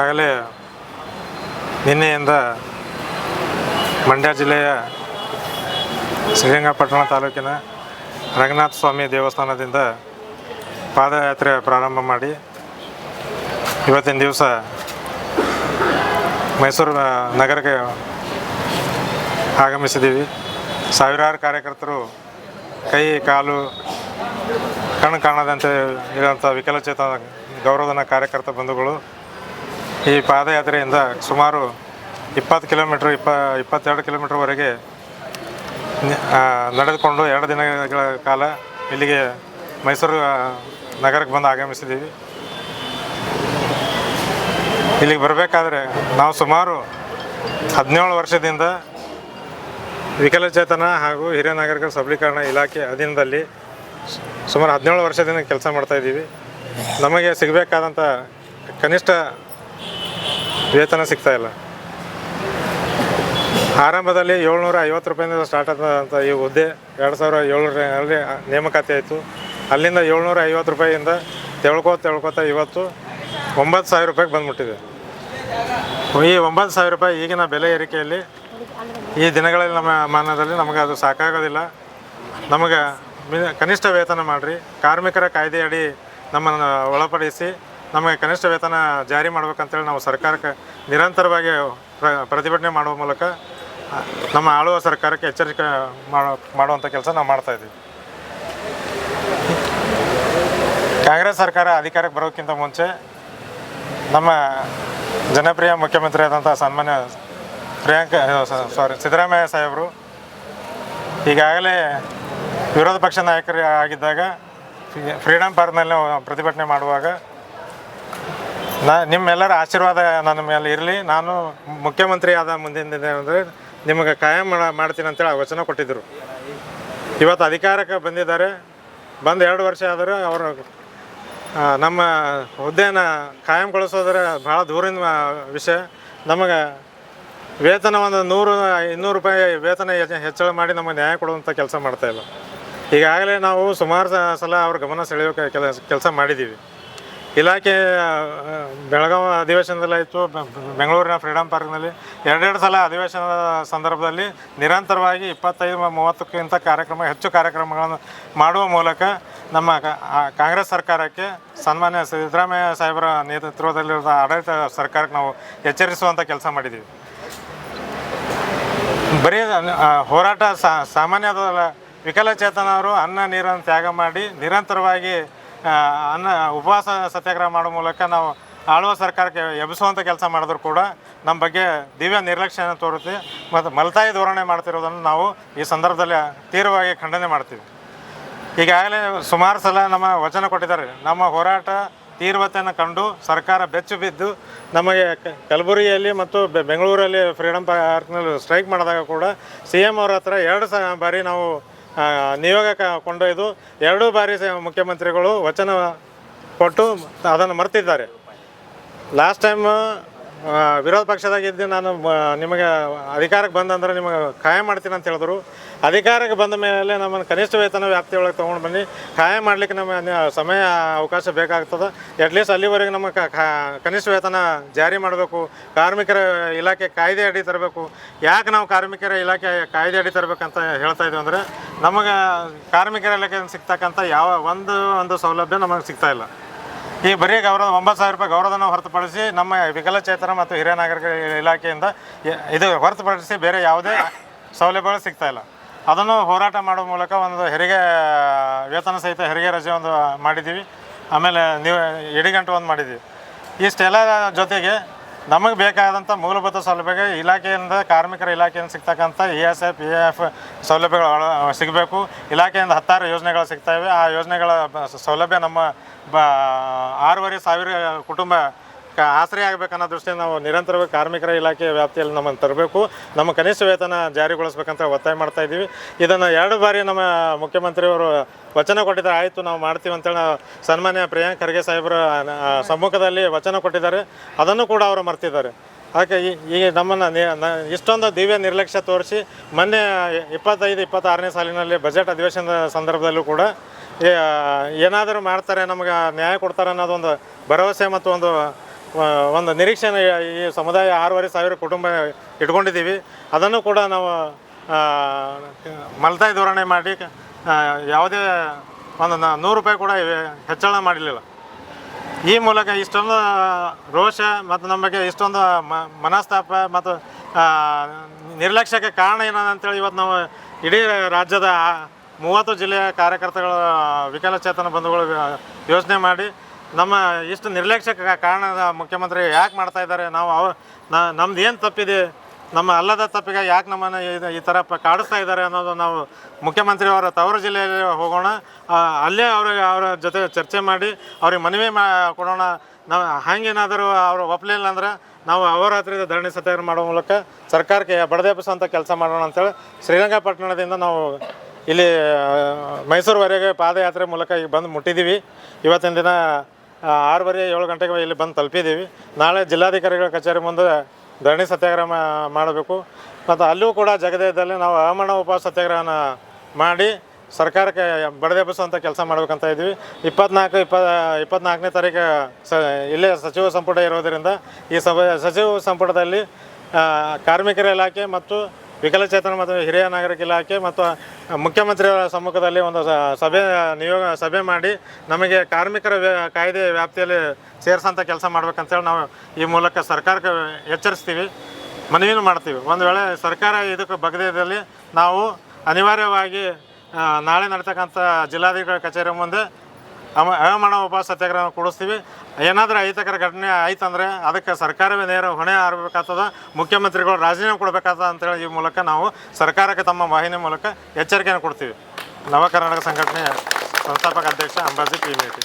ಈಗಾಗಲೇ ನಿನ್ನೆಯಿಂದ ಮಂಡ್ಯ ಜಿಲ್ಲೆಯ ಶ್ರೀರಂಗಪಟ್ಟಣ ತಾಲೂಕಿನ ರಂಗನಾಥ ಸ್ವಾಮಿ ದೇವಸ್ಥಾನದಿಂದ ಪಾದಯಾತ್ರೆ ಪ್ರಾರಂಭ ಮಾಡಿ ಇವತ್ತಿನ ದಿವಸ ಮೈಸೂರು ನಗರಕ್ಕೆ ಆಗಮಿಸಿದ್ದೀವಿ. ಸಾವಿರಾರು ಕಾರ್ಯಕರ್ತರು ಕೈ, ಕಾಲು, ಕಣ್ಣು ಕಾಣದಂತೆ ಇರುವಂಥ ವಿಕಲಚೇತನ ಗೌರವಧನ ಕಾರ್ಯಕರ್ತ ಬಂಧುಗಳು ಈ ಪಾದಯಾತ್ರೆಯಿಂದ ಸುಮಾರು ಇಪ್ಪತ್ತು ಕಿಲೋಮೀಟ್ರ್, ಇಪ್ಪ, ಇಪ್ಪತ್ತೆರಡು ಕಿಲೋಮೀಟ್ರ್ವರೆಗೆ ನಡೆದುಕೊಂಡು ಎರಡು ದಿನಗಳ ಕಾಲ ಇಲ್ಲಿಗೆ ಮೈಸೂರು ನಗರಕ್ಕೆ ಬಂದು ಆಗಮಿಸಿದ್ದೀವಿ. ಇಲ್ಲಿಗೆ ಬರಬೇಕಾದ್ರೆ ನಾವು ಸುಮಾರು ಹದಿನೇಳು ವರ್ಷದಿಂದ ವಿಕಲಚೇತನ ಹಾಗೂ ಹಿರಿಯ ನಾಗರಿಕ ಸಬಲೀಕರಣ ಇಲಾಖೆ ಅಧೀನದಲ್ಲಿ ಸುಮಾರು ಹದಿನೇಳು ವರ್ಷದಿಂದ ಕೆಲಸ ಮಾಡ್ತಾಯಿದ್ದೀವಿ ನಮಗೆ ಸಿಗಬೇಕಾದಂಥ ಕನಿಷ್ಠ ವೇತನ ಸಿಗ್ತಾ ಇಲ್ಲ. ಆರಂಭದಲ್ಲಿ ಏಳ್ನೂರ ಐವತ್ತು ರೂಪಾಯಿಂದ ಸ್ಟಾರ್ಟ್ ಆದಂಥ ಈ ಹುದ್ದೆ ಎರಡು ಸಾವಿರ ಏಳ್ನೂರಲ್ಲಿ ನೇಮಕಾತಿ ಆಯಿತು. ಅಲ್ಲಿಂದ ಏಳ್ನೂರ ಐವತ್ತು ರೂಪಾಯಿಯಿಂದ ತೆಳ್ಕೋತ ತೆಳ್ಕೋತ ಇವತ್ತು ಒಂಬತ್ತು ಸಾವಿರ ರೂಪಾಯಿಗೆ ಬಂದ್ಬಿಟ್ಟಿದೆ. ಈ ಒಂಬತ್ತು ಸಾವಿರ ರೂಪಾಯಿ ಈಗಿನ ಬೆಲೆ ಏರಿಕೆಯಲ್ಲಿ ಈ ದಿನಗಳಲ್ಲಿ ನಮ್ಮ ಮಾನದಲ್ಲಿ ನಮಗೆ ಅದು ಸಾಕಾಗೋದಿಲ್ಲ. ನಮಗೆ ಕನಿಷ್ಠ ವೇತನ ಮಾಡಿರಿ. ಕಾರ್ಮಿಕರ ಕಾಯ್ದೆಯಡಿ ನಮ್ಮನ್ನು ಒಳಪಡಿಸಿ ನಮಗೆ ಕನಿಷ್ಠ ವೇತನ ಜಾರಿ ಮಾಡ್ಬೇಕಂತೇಳಿ ನಾವು ಸರ್ಕಾರಕ್ಕೆ ನಿರಂತರವಾಗಿ ಪ್ರ- ಪ್ರತಿಭಟನೆ ಮಾಡುವ ಮೂಲಕ ನಮ್ಮ ಆಳುವ ಸರ್ಕಾರಕ್ಕೆ ಎಚ್ಚರಿಕೆ ಮಾಡೋ ಮಾಡುವಂಥ ಕೆಲಸ ನಾವು ಮಾಡ್ತಾ ಇದ್ದೀವಿ. ಕಾಂಗ್ರೆಸ್ ಸರ್ಕಾರ ಅಧಿಕಾರಕ್ಕೆ ಬರೋಕ್ಕಿಂತ ಮುಂಚೆ ನಮ್ಮ ಜನಪ್ರಿಯ ಮುಖ್ಯಮಂತ್ರಿ ಆದಂಥ ಸನ್ಮಾನ್ಯ ಪ್ರಿಯಾಂಕ ಸಾರಿ ಸಿದ್ದರಾಮಯ್ಯ ಸಾಹೇಬರು ಈಗಾಗಲೇ ವಿರೋಧ ಪಕ್ಷ ನಾಯಕರು ಆಗಿದ್ದಾಗ ಫ್ರೀಡಮ್ ಪಾರ್ಕ್ನಲ್ಲಿ ಪ್ರತಿಭಟನೆ ಮಾಡುವಾಗ ನಾ ನಿಮ್ಮೆಲ್ಲರ ಆಶೀರ್ವಾದ ನನ್ನ ಮೇಲೆ ಇರಲಿ. ನಾನು ಮುಖ್ಯಮಂತ್ರಿ ಆದ ಮುಂದಿನ ದಿನ ಅಂದರೆ ನಿಮಗೆ ಕಾಯಂ ಮಾಡ, ಮಾಡ್ತೀನಿ ಅಂತೇಳಿ ವಚನ ಕೊಟ್ಟಿದ್ದರು ಇವತ್ತು ಅಧಿಕಾರಕ್ಕೆ ಬಂದಿದ್ದಾರೆ. ಬಂದು ಎರಡು ವರ್ಷ ಆದರೂ ಅವರು ನಮ್ಮ ಹುದ್ದೆನ ಕಾಯಂಗೊಳಿಸೋದ್ರ ಭಾಳ ದೂರಿನ ವಿಷಯ. ನಮಗೆ ವೇತನ ಒಂದು ನೂರು, ಇನ್ನೂರು ರೂಪಾಯಿ ವೇತನ ಹೆಚ್ಚ- ಹೆಚ್ಚಳ ಮಾಡಿ ನಮಗೆ ನ್ಯಾಯ ಕೊಡುವಂಥ ಕೆಲಸ ಮಾಡ್ತಾಯಿಲ್ಲ ಈಗಾಗಲೇ ನಾವು ಸುಮಾರು ಸಲ ಅವ್ರ ಗಮನ ಸೆಳೆಯೋ ಕೆಲಸ ಕೆಲಸ ಮಾಡಿದ್ದೀವಿ. ಇಲಾಖೆ ಬೆಳಗಾವಿ ಅಧಿವೇಶನದಲ್ಲಾಯಿತು ಬೆ- ಬೆ- ಬೆಂಗಳೂರಿನ ಫ್ರೀಡಮ್ ಪಾರ್ಕ್ನಲ್ಲಿ ಎರಡೆರಡು ಸಲ ಅಧಿವೇಶನದ ಸಂದರ್ಭದಲ್ಲಿ ನಿರಂತರವಾಗಿ ಇಪ್ಪತ್ತೈದು ಮೂವತ್ತಕ್ಕಿಂತ ಕಾರ್ಯಕ್ರಮ, ಹೆಚ್ಚು ಕಾರ್ಯಕ್ರಮಗಳನ್ನು ಮಾಡುವ ಮೂಲಕ ನಮ್ಮ ಕಾಂಗ್ರೆಸ್ ಸರ್ಕಾರಕ್ಕೆ ಸನ್ಮಾನ್ಯ ಸಿದ್ದರಾಮಯ್ಯ ಸಾಹೇಬರ ನೇತೃತ್ವದಲ್ಲಿರುವ ಆಡಳಿತ ಸರ್ಕಾರಕ್ಕೆ ನಾವು ಎಚ್ಚರಿಸುವಂಥ ಕೆಲಸ ಮಾಡಿದ್ದೀವಿ. ಬರೀ ಹೋರಾಟ ಸಾ- ಸಾಮಾನ್ಯ ಅದಲ್ಲ ವಿಕಲಚೇತನರು ಅನ್ನ, ನೀರನ್ನು ತ್ಯಾಗ ಮಾಡಿ ನಿರಂತರವಾಗಿ ಅನ್ನ ಉಪವಾಸ ಸತ್ಯಾಗ್ರಹ ಮಾಡೋ ಮೂಲಕ ನಾವು ಆಳುವ ಸರ್ಕಾರಕ್ಕೆ ಎಬ್ಬಿಸುವಂಥ ಕೆಲಸ ಮಾಡಿದ್ರು ಕೂಡ ನಮ್ಮ ಬಗ್ಗೆ ದಿವ್ಯ ನಿರ್ಲಕ್ಷ್ಯನ ತೋರುತ್ತೆ ಮತ್ತು ಮಲತಾಯಿ ಧೋರಣೆ ಮಾಡ್ತಿರೋದನ್ನು ನಾವು ಈ ಸಂದರ್ಭದಲ್ಲಿ ತೀವ್ರವಾಗಿ ಖಂಡನೆ ಮಾಡ್ತೀವಿ. ಈಗಾಗಲೇ ಸುಮಾರು ಸಲ ನಮ್ಮ ವಚನ ಕೊಟ್ಟಿದ್ದಾರೆ, ನಮ್ಮ ಹೋರಾಟ ತೀವ್ರತೆಯನ್ನು ಕಂಡು ಸರ್ಕಾರ ಬೆಚ್ಚು ಬಿದ್ದು ನಮಗೆ ಕಲಬುರಗಿಯಲ್ಲಿ ಮತ್ತು ಬೆಂಗಳೂರಲ್ಲಿ ಫ್ರೀಡಮ್ ಪಾರ್ಕ್ನಲ್ಲಿ ಸ್ಟ್ರೈಕ್ ಮಾಡಿದಾಗ ಕೂಡ ಸಿ ಎಂ ಅವ್ರ ಹತ್ರ ಎರಡು ಸ, ಬಾರಿ ನಾವು ನಿಯೋಗ ಕೊಂಡೊಯ್ದು ಎರಡೂ ಬಾರಿ ಮುಖ್ಯಮಂತ್ರಿಗಳು ವಚನ ಕೊಟ್ಟು ಅದನ್ನು ಮರೆತಿದ್ದಾರೆ. ಲಾಸ್ಟ್ ಟೈಮ್ ವಿರೋಧ ಪಕ್ಷದಾಗಿದ್ದು ನಾನು ನಿಮಗೆ ಅಧಿಕಾರಕ್ಕೆ ಬಂದಂದ್ರೆ ನಿಮಗೆ ಖಾಯಂ ಮಾಡ್ತೀನಿ ಅಂತ ಹೇಳಿದ್ರು. ಅಧಿಕಾರಕ್ಕೆ ಬಂದ ಮೇಲೆ ನಮ್ಮನ್ನು ಕನಿಷ್ಠ ವೇತನ ವ್ಯಾಪ್ತಿಯೊಳಗೆ ತೊಗೊಂಡು ಬನ್ನಿ. ಖಾಯಂ ಮಾಡಲಿಕ್ಕೆ ನಮ್ಮ ಸಮಯ, ಅವಕಾಶ ಬೇಕಾಗ್ತದೆ. ಅಟ್ಲೀಸ್ಟ್ ಅಲ್ಲಿವರೆಗೆ ನಮ್ಮ ಕನಿಷ್ಠ ವೇತನ ಜಾರಿ ಮಾಡಬೇಕು. ಕಾರ್ಮಿಕರ ಇಲಾಖೆ ಕಾಯ್ದೆ ಅಡಿ ತರಬೇಕು. ಯಾಕೆ ನಾವು ಕಾರ್ಮಿಕರ ಇಲಾಖೆ ಕಾಯ್ದೆ ಅಡಿ ತರಬೇಕಂತ ಹೇಳ್ತಾ ಇದ್ದೀವಿ ಅಂದರೆ, ನಮಗೆ ಕಾರ್ಮಿಕರ ಇಲಾಖೆಯಿಂದ ಸಿಗ್ತಕ್ಕಂಥ ಯಾವ ಒಂದು ಒಂದು ಸೌಲಭ್ಯ ನಮಗೆ ಸಿಗ್ತಾ ಇಲ್ಲ. ಈ ಬರೀ ಗೌರವ, ಒಂಬತ್ತು ಸಾವಿರ ರೂಪಾಯಿ ಗೌರವಧನ ಹೊರತುಪಡಿಸಿ ನಮ್ಮ ವಿಕಲಚೇತನ ಮತ್ತು ಹಿರಿಯ ನಾಗರಿಕ ಇಲಾಖೆಯಿಂದ ಇದು ಹೊರತುಪಡಿಸಿ ಬೇರೆ ಯಾವುದೇ ಸೌಲಭ್ಯಗಳು ಸಿಗ್ತಾ ಇಲ್ಲ. ಅದನ್ನು ಹೋರಾಟ ಮಾಡುವ ಮೂಲಕ ಒಂದು ಹೆರಿಗೆ, ವೇತನ ಸಹಿತ ಹೆರಿಗೆ ರಜೆ ಒಂದು ಮಾಡಿದ್ದೀವಿ. ಆಮೇಲೆ ನೀವು ಎಡಿಗಂಟು ಒಂದು ಮಾಡಿದ್ದೀವಿ. ಇಷ್ಟೆಲ್ಲ ಜೊತೆಗೆ ನಮಗೆ ಬೇಕಾದಂಥ ಮೂಲಭೂತ ಸೌಲಭ್ಯಗೆ ಇಲಾಖೆಯಿಂದ ಕಾರ್ಮಿಕರ ಇಲಾಖೆಯಿಂದ ಸಿಗ್ತಕ್ಕಂಥ E S F E F ಸೌಲಭ್ಯಗಳು ಸಿಗಬೇಕು. ಇಲಾಖೆಯಿಂದ ಹತ್ತಾರು ಯೋಜನೆಗಳು ಸಿಗ್ತಾಯಿವೆ ಆ ಯೋಜನೆಗಳ ಸೌಲಭ್ಯ ನಮ್ಮ ಬ, ಆರೂವರೆ ಸಾವಿರ ಕುಟುಂಬ ಆಶ್ರಯ ಆಗಬೇಕನ್ನೋ ದೃಷ್ಟಿಯಿಂದ ನಾವು ನಿರಂತರವಾಗಿ ಕಾರ್ಮಿಕರ ಇಲಾಖೆ ವ್ಯಾಪ್ತಿಯಲ್ಲಿ ನಮ್ಮನ್ನು ತರಬೇಕು. ನಮ್ಮ ಕನಿಷ್ಠ ವೇತನ ಜಾರಿಗೊಳಿಸ್ಬೇಕಂತ ಒತ್ತಾಯ ಮಾಡ್ತಾ ಇದ್ದೀವಿ. ಇದನ್ನು ಎರಡು ಬಾರಿ ನಮ್ಮ ಮುಖ್ಯಮಂತ್ರಿಯವರು ವಚನ ಕೊಟ್ಟಿದ್ದಾರೆ. ಆಯಿತು, ನಾವು ಮಾಡ್ತೀವಿ ಅಂತೇಳಿ ಸನ್ಮಾನ್ಯ ಪ್ರಿಯಾಂಕ್ ಖರ್ಗೆ ಸಾಹೇಬರ ಸಮ್ಮುಖದಲ್ಲಿ ವಚನ ಕೊಟ್ಟಿದ್ದಾರೆ. ಅದನ್ನು ಕೂಡ ಅವರು ಮರ್ತಿದ್ದಾರೆ. ಹಾಗೆ ಈ ನಮ್ಮನ್ನು ಇಷ್ಟೊಂದು ದಿವ್ಯ ನಿರ್ಲಕ್ಷ್ಯ ತೋರಿಸಿ, ಮೊನ್ನೆ ಇಪ್ಪತ್ತೈದು, ಇಪ್ಪತ್ತಾರನೇ ಸಾಲಿನಲ್ಲಿ ಬಜೆಟ್ ಅಧಿವೇಶನದ ಸಂದರ್ಭದಲ್ಲೂ ಕೂಡ ಏನಾದರೂ ಮಾಡ್ತಾರೆ, ನಮಗೆ ನ್ಯಾಯ ಕೊಡ್ತಾರೆ ಅನ್ನೋದೊಂದು ಭರವಸೆ ಮತ್ತು ಒಂದು ಒಂದು ನಿರೀಕ್ಷೆನ ಈ ಸಮುದಾಯ ಆರೂವರೆ ಸಾವಿರ ಕುಟುಂಬ ಇಟ್ಕೊಂಡಿದ್ದೀವಿ. ಅದನ್ನು ಕೂಡ ನಾವು ಮಲತಾಯಿ ಧೋರಣೆ ಮಾಡಿ ಯಾವುದೇ ಒಂದು ನೂರು ರೂಪಾಯಿ ಕೂಡ ಹೆಚ್ಚಳ ಮಾಡಲಿಲ್ಲ ಈ ಮೂಲಕ ಇಷ್ಟೊಂದು ರೋಷ ಮತ್ತು ನಮಗೆ ಇಷ್ಟೊಂದು ಮನಸ್ತಾಪ ಮತ್ತು ನಿರ್ಲಕ್ಷ್ಯಕ್ಕೆ ಕಾರಣ ಏನಂತೇಳಿ ಇವತ್ತು ನಾವು ಇಡೀ ರಾಜ್ಯದ ಮೂವತ್ತು ಜಿಲ್ಲೆಯ ಕಾರ್ಯಕರ್ತಗಳು ವಿಕಲಚೇತನ ಬಂಧುಗಳು ಯೋಚನೆ ಮಾಡಿ ನಮ್ಮ ಇಷ್ಟು ನಿರ್ಲಕ್ಷ್ಯಕ್ಕೆ ಕಾರಣ ಮುಖ್ಯಮಂತ್ರಿ ಯಾಕೆ ಮಾಡ್ತಾ ಇದ್ದಾರೆ? ನಾವು ಅವ ನಮ್ದು ಏನು ತಪ್ಪಿದೆ? ನಮ್ಮ ಅಲ್ಲದ ತಪ್ಪಿಗೆ ಯಾಕೆ ನಮ್ಮನ್ನು ಈ ಥರ ಕಾಡಿಸ್ತಾ ಇದ್ದಾರೆ ಅನ್ನೋದು ನಾವು ಮುಖ್ಯಮಂತ್ರಿ ಅವರ ತವರು ಜಿಲ್ಲೆಯಲ್ಲಿ ಹೋಗೋಣ. ಅಲ್ಲೇ ಅವ್ರಿಗೆ ಅವರ ಜೊತೆ ಚರ್ಚೆ ಮಾಡಿ ಅವ್ರಿಗೆ ಮನವಿ ಮಾ ಕೊಡೋಣ. ನಾವು ಹಾಗೇನಾದರೂ ಅವರು ಒಪ್ಪಲಿಲ್ಲ ಅಂದರೆ ನಾವು ಅಹೋರಾತ್ರಿ ಧರಣಿ ಸತ್ಯಾಗ್ರಹ ಮಾಡೋ ಮೂಲಕ ಸರ್ಕಾರಕ್ಕೆ ಬಡದೆಬ್ಬಿಸುವಂಥ ಕೆಲಸ ಮಾಡೋಣ ಅಂತೇಳಿ ಶ್ರೀರಂಗಪಟ್ಟಣದಿಂದ ನಾವು ಇಲ್ಲಿ ಮೈಸೂರುವರೆಗೆ ಪಾದಯಾತ್ರೆ ಮೂಲಕ ಈಗ ಬಂದು ಮುಟ್ಟಿದ್ದೀವಿ. ಇವತ್ತಿನ ದಿನ ಆರೂವರೆ, ಏಳು ಗಂಟೆಗೆ ಇಲ್ಲಿ ಬಂದು ತಲುಪಿದ್ದೀವಿ. ನಾಳೆ ಜಿಲ್ಲಾಧಿಕಾರಿಗಳ ಕಚೇರಿ ಮುಂದೆ ಧರಣಿ ಸತ್ಯಾಗ್ರಹ ಮಾಡಬೇಕು. ಮತ್ತು ಅಲ್ಲೂ ಕೂಡ ಜಗದೇದಲ್ಲಿ ನಾವು ಅಮಣ ಉಪವಾಸ ಸತ್ಯಾಗ್ರಹನ ಮಾಡಿ ಸರ್ಕಾರಕ್ಕೆ ಬಡದೆಬ್ಬಿಸುವಂಥ ಕೆಲಸ ಮಾಡ್ಬೇಕಂತ ಇದ್ವಿ ಇಪ್ಪತ್ನಾಲ್ಕು ಇಪ್ಪ ಇಪ್ಪತ್ನಾಲ್ಕನೇ ತಾರೀಕು ಸ, ಇಲ್ಲೇ ಸಚಿವ ಸಂಪುಟ ಇರೋದರಿಂದ ಈ ಸಭೆ, ಸಚಿವ ಸಂಪುಟದಲ್ಲಿ ಕಾರ್ಮಿಕರ ಇಲಾಖೆ ಮತ್ತು ವಿಕಲಚೇತನ ಮತ್ತು ಹಿರಿಯ ನಾಗರಿಕ ಇಲಾಖೆ ಮತ್ತು ಮುಖ್ಯಮಂತ್ರಿಯವರ ಸಮ್ಮುಖದಲ್ಲಿ ಒಂದು ಸಭೆ, ನಿಯೋಗ ಸಭೆ ಮಾಡಿ ನಮಗೆ ಕಾರ್ಮಿಕರ ಕಾಯ್ದೆ ವ್ಯಾಪ್ತಿಯಲ್ಲಿ ಸೇರಿಸೋಂಥ ಕೆಲಸ ಮಾಡ್ಬೇಕಂತೇಳಿ ನಾವು ಈ ಮೂಲಕ ಸರ್ಕಾರಕ್ಕೆ ಎಚ್ಚರಿಸ್ತೀವಿ, ಮನವಿನೂ ಮಾಡ್ತೀವಿ. ಒಂದು ವೇಳೆ ಸರ್ಕಾರ ಇದಕ್ಕೆ ಬಗ್ಗದಲ್ಲಿ ನಾವು ಅನಿವಾರ್ಯವಾಗಿ ನಾಳೆ ನಡೀತಕ್ಕಂಥ ಜಿಲ್ಲಾಧಿಕಾರಿ ಕಚೇರಿ ಮುಂದೆ ಅಮ ಉಪವಾಸ ಸತ್ಯಾಗ್ರಹ ಕೂಡಿಸ್ತೀವಿ. ಏನಾದರೂ ಅಹಿತಕರ ಘಟನೆ ಆಯ್ತಂದರೆ ಅದಕ್ಕೆ ಸರ್ಕಾರವೇ ನೇರ ಹೊಣೆ ಹಾರಬೇಕಾಗ್ತದ, ಮುಖ್ಯಮಂತ್ರಿಗಳು ರಾಜೀನಾಮೆ ಕೊಡಬೇಕಾಗ್ತದ ಅಂತೇಳಿ ಈ ಮೂಲಕ ನಾವು ಸರ್ಕಾರಕ್ಕೆ ತಮ್ಮ ವಾಹಿನಿ ಮೂಲಕ ಎಚ್ಚರಿಕೆಯನ್ನು ಕೊಡ್ತೀವಿ ನವ ಕರ್ನಾಟಕ ಸಂಘಟನೆ ಸಂಸ್ಥಾಪಕ ಅಧ್ಯಕ್ಷ ಅಂಬಾಜಿ ಕಿಮೇಟಿ